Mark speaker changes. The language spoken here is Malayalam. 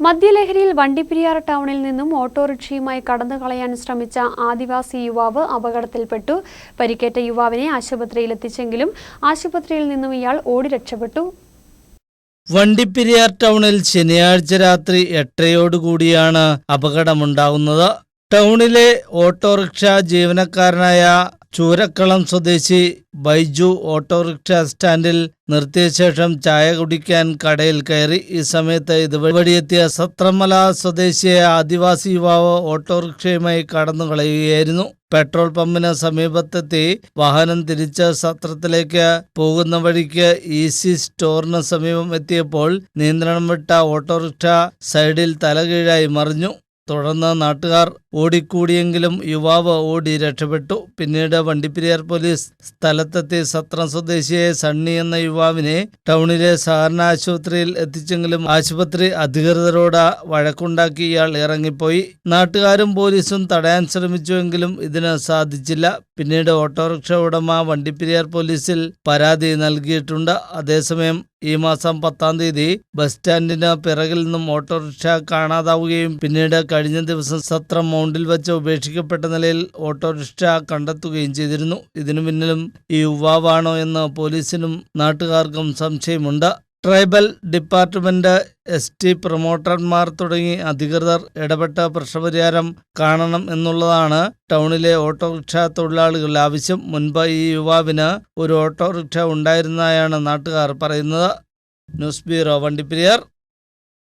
Speaker 1: മദ്യലഹരിയിൽ വണ്ടിപ്പെരിയാർ ടൗണിൽ നിന്നും ഓട്ടോറിക്ഷയുമായി കടന്നു കളയാൻ ശ്രമിച്ച ആദിവാസി യുവാവ് അപകടത്തിൽപ്പെട്ടു. പരിക്കേറ്റ യുവാവിനെ ആശുപത്രിയിൽ എത്തിച്ചെങ്കിലും ആശുപത്രിയിൽ നിന്നും ഇയാൾ ഓടി രക്ഷപ്പെട്ടു.
Speaker 2: വണ്ടിപ്പെരിയാർ ടൗണിൽ ശനിയാഴ്ച രാത്രി എട്ടരയോടുകൂടിയാണ് അപകടമുണ്ടാകുന്നത് ടൗണിലെ ഓട്ടോറിക്ഷ ജീവനക്കാരനായ ചൂരക്കളം സ്വദേശി ബൈജു ഓട്ടോറിക്ഷ സ്റ്റാൻഡിൽ നിർത്തിയ ശേഷം ചായ കുടിക്കാൻ കടയിൽ കയറി. ഈ സമയത്ത് ഇതുവഴിയെത്തിയ സത്രമല സ്വദേശിയെ ആദിവാസി യുവാവ് ഓട്ടോറിക്ഷയുമായി കടന്നു കളയുകയായിരുന്നു പെട്രോൾ പമ്പിന് സമീപത്തെത്തി വാഹനം തിരിച്ച് സത്രത്തിലേക്ക് പോകുന്ന വഴിക്ക് ഈസി സ്റ്റോറിന് സമീപം എത്തിയപ്പോൾ നിയന്ത്രണം വിട്ട ഓട്ടോറിക്ഷ സൈഡിൽ തലകീഴായി മറിഞ്ഞു. തുടർന്ന് നാട്ടുകാർ ഓടിക്കൂടിയെങ്കിലും യുവാവ് ഓടി രക്ഷപ്പെട്ടു. പിന്നീട് വണ്ടിപ്പെരിയാർ പോലീസ് സ്ഥലത്തെത്തി സത്രം സ്വദേശിയായ സണ്ണി എന്ന യുവാവിനെ ടൗണിലെ സഹകരണ ആശുപത്രിയിൽ എത്തിച്ചെങ്കിലും ആശുപത്രി അധികൃതരോട് വഴക്കുണ്ടാക്കി ഇയാൾ ഇറങ്ങിപ്പോയി. നാട്ടുകാരും പോലീസും തടയാൻ ശ്രമിച്ചുവെങ്കിലും ഇതിന് സാധിച്ചില്ല. പിന്നീട് ഓട്ടോറിക്ഷ ഉടമ വണ്ടിപ്പെരിയാർ പോലീസിൽ പരാതി നൽകിയിട്ടുണ്ട്. അതേസമയം ഈ മാസം പത്താം തീയതി ബസ് സ്റ്റാൻഡിന് പിറകിൽ നിന്നും ഓട്ടോറിക്ഷ കാണാതാവുകയും പിന്നീട് കഴിഞ്ഞ ദിവസം സത്രം മൗണ്ടിൽ വെച്ച് ഉപേക്ഷിക്കപ്പെട്ട നിലയിൽ ഓട്ടോറിക്ഷ കണ്ടെത്തുകയും ചെയ്തിരുന്നു. ഇതിനു പിന്നിലും ഈ യുവാവാണോ എന്ന് പോലീസിനും നാട്ടുകാർക്കും സംശയമുണ്ട്. ട്രൈബൽ ഡിപ്പാർട്ട്മെന്റ് എസ് ടി പ്രൊമോട്ടർമാർ തുടങ്ങി അധികൃതർ ഇടപെട്ട പ്രശ്നപരിഹാരം കാണണം എന്നുള്ളതാണ് ടൗണിലെ ഓട്ടോറിക്ഷ തൊഴിലാളികളുടെ ആവശ്യം മുൻപ് ഈ യുവാവിന് ഒരു ഓട്ടോറിക്ഷ ഉണ്ടായിരുന്നതായാണ് നാട്ടുകാർ പറയുന്നത്. News bureau Vandiperiyar.